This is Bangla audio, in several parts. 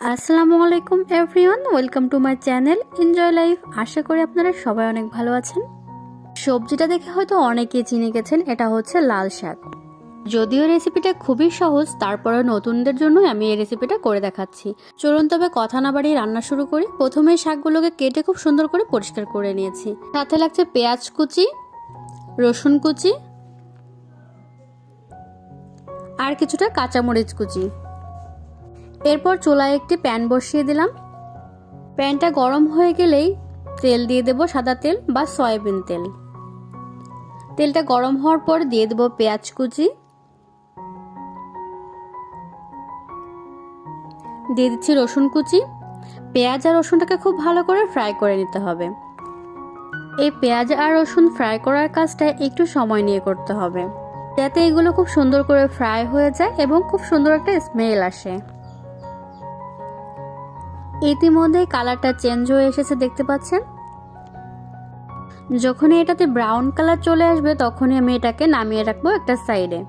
আসসালামু আলাইকুম everyone, welcome to my channel enjoy life. আশা করি আপনারা সবাই অনেক ভালো আছেন। সবজিটা দেখে হয়তো অনেকেই চিনে গেছেন, এটা হচ্ছে লাল শাক। যদিও রেসিপিটা খুবই সহজ তারপরে নতুনদের জন্যই আমি এই রেসিপিটা করে দেখাচ্ছি। চলুন তবে কথা না বাড়িয়ে রান্না শুরু করি। প্রথমে শাকগুলোকে কেটে খুব সুন্দর করে পরিষ্কার করে নিয়েছি। সাথে লাগছে পেঁয়াজ কুচি, রসুন কুচি, আর কিছুটা কাঁচামরিচ কুচি। এরপর চুলায় একটি প্যান বসিয়ে দিলাম। প্যানটা গরম হয়ে গেলেই তেল দিয়ে দেব সাদা তেল বা সয়াবিন তেল। তেলটা গরম হওয়ার পর দিয়ে দেব পেঁয়াজ কুচি। দিয়ে দিচ্ছি রসুন কুচি। পেঁয়াজ আর রসুনটাকে খুব ভালো করে ফ্রাই করে নিতে হবে। এই পেঁয়াজ আর রসুন ফ্রাই করার কাজটা একটু সময় নিয়ে করতে হবে। যাতে এগুলো খুব সুন্দর করে ফ্রাই হয়ে যায় এবং খুব সুন্দর একটা স্মেল আসে। ইতিমধ্যে কালারটা চেঞ্জ হয়ে এসেছে, দেখতে পাচ্ছেন? যখনই এটাতে ব্রাউন কালার চলে আসবে, তখনই আমি এটাকে নামিয়ে রাখব একটা সাইডে।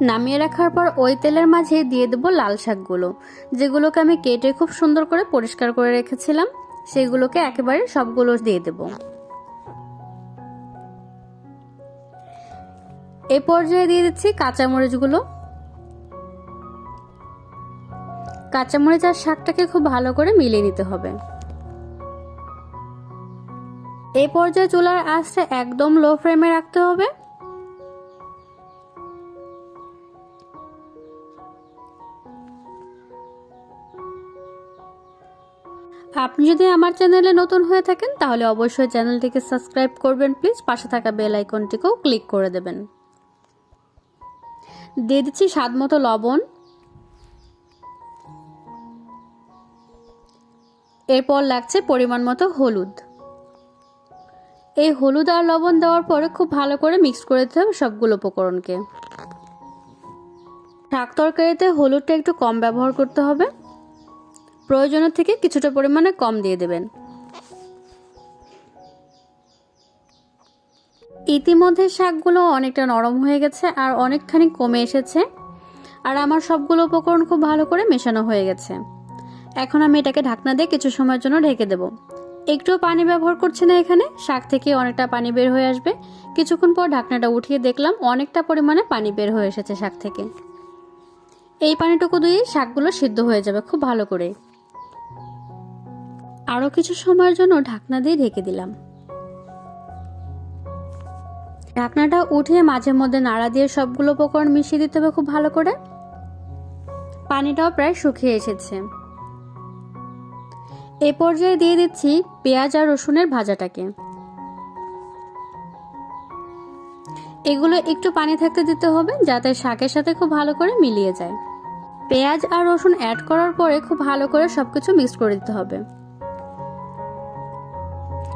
নামিয়ে রাখার পর ওই তেলের মাঝে দিয়ে দেবো লাল শাকগুলো, যেগুলোকে আমি কেটে খুব সুন্দর করে পরিষ্কার করে রেখেছিলাম। সেগুলোকে একেবারে সবগুলো দিয়ে দেবো। এ পর্যায়ে দিয়ে দিচ্ছি কাঁচামরিচগুলো। কাঁচামরিচ আর শাকটাকে খুব ভালো করে মিলিয়ে নিতে হবে। এই পর্যায়ে চুলার আঁচটা একদম লো ফ্লেমে রাখতে হবে। আপনি যদি আমার চ্যানেলে নতুন হয়ে থাকেন, তাহলে অবশ্যই চ্যানেলটিকে সাবস্ক্রাইব করবেন, প্লিজ। পাশে থাকা বেল আইকনটিকেও ক্লিক করে দেবেন। দিয়ে দিচ্ছি স্বাদ মতো লবণ। এরপর লাগছে পরিমাণ মতো হলুদ। এই হলুদ আর লবণ দেওয়ার পরে খুব ভালো করে মিক্স করে দিতে হবে সবগুলো উপকরণকে। শাক তরকারিতে হলুদটা একটু কম ব্যবহার করতে হবে। প্রয়োজনের থেকে কিছুটা পরিমাণে কম দিয়ে দেবেন। ইতিমধ্যে শাকগুলো অনেকটা নরম হয়ে গেছে আর অনেকখানি কমে এসেছে। আর আমার সবগুলো উপকরণ খুব ভালো করে মেশানো হয়ে গেছে। এখন আমি এটাকে ঢাকনা দিয়ে কিছু সময়ের জন্য ঢেকে দেব। একটুও পানি ব্যবহার করছি না এখানে, শাক থেকে অনেকটা পানি বের হয়ে আসবে। কিছুক্ষণ পর ঢাকনাটা উঠিয়ে দেখলাম অনেকটা পরিমাণে পানি বের হয়ে এসেছে শাক থেকে। এই পানিটুকু দিয়ে শাকগুলো সিদ্ধ হয়ে যাবে খুব ভালো করে। আরও কিছু সময়ের জন্য ঢাকনা দিয়ে ঢেকে দিলাম। ঢাকনাটা উঠিয়ে মাঝে মধ্যে নাড়া দিয়ে সবগুলো উপকরণ মিশিয়ে দিতে হবে খুব ভালো করে। পানিটাও প্রায় শুকিয়ে এসেছে। এ পর্যায়ে দিয়ে দিচ্ছি পেঁয়াজ আর রসুনের ভাজাটাকে। এগুলো একটু পানি থাকতে দিতে হবে যাতে শাকের সাথে খুব ভালো করে মিলিয়ে যায়। পেঁয়াজ আর রসুন অ্যাড করার পরে খুব ভালো করে সবকিছু মিক্স করে দিতে হবে।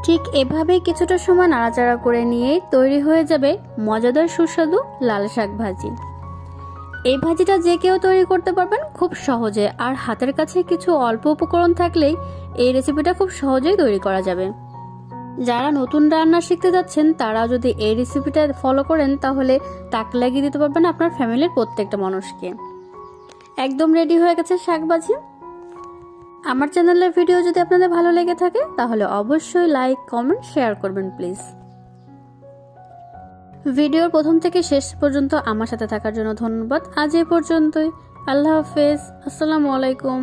ঠিক এভাবেই কিছুটা সময় নাড়াচাড়া করে নিয়েই তৈরি হয়ে যাবে মজাদার সুস্বাদু লাল শাক ভাজি। এই ভাজিটা যে কেউ তৈরি করতে পারবেন খুব সহজে আর হাতের কাছে কিছু অল্প উপকরণ থাকলেই এই রেসিপিটা খুব সহজেই তৈরি করা যাবে। যারা নতুন রান্না শিখতে যাচ্ছেন তারা যদি এই রেসিপিটা ফলো করেন, তাহলে তাক লাগিয়ে দিতে পারবেন আপনার ফ্যামিলির প্রত্যেকটা মানুষকে। একদম রেডি হয়ে গেছে শাক ভাজি। আমার চ্যানেলের ভিডিও যদি আপনাদের ভালো লেগে থাকে, তাহলে অবশ্যই লাইক, কমেন্ট, শেয়ার করবেন, প্লিজ। ভিডিওর প্রথম থেকে শেষ পর্যন্ত আমার সাথে থাকার জন্য ধন্যবাদ। আজ এ পর্যন্তই। আল্লাহ হাফেজ। আসসালামু আলাইকুম।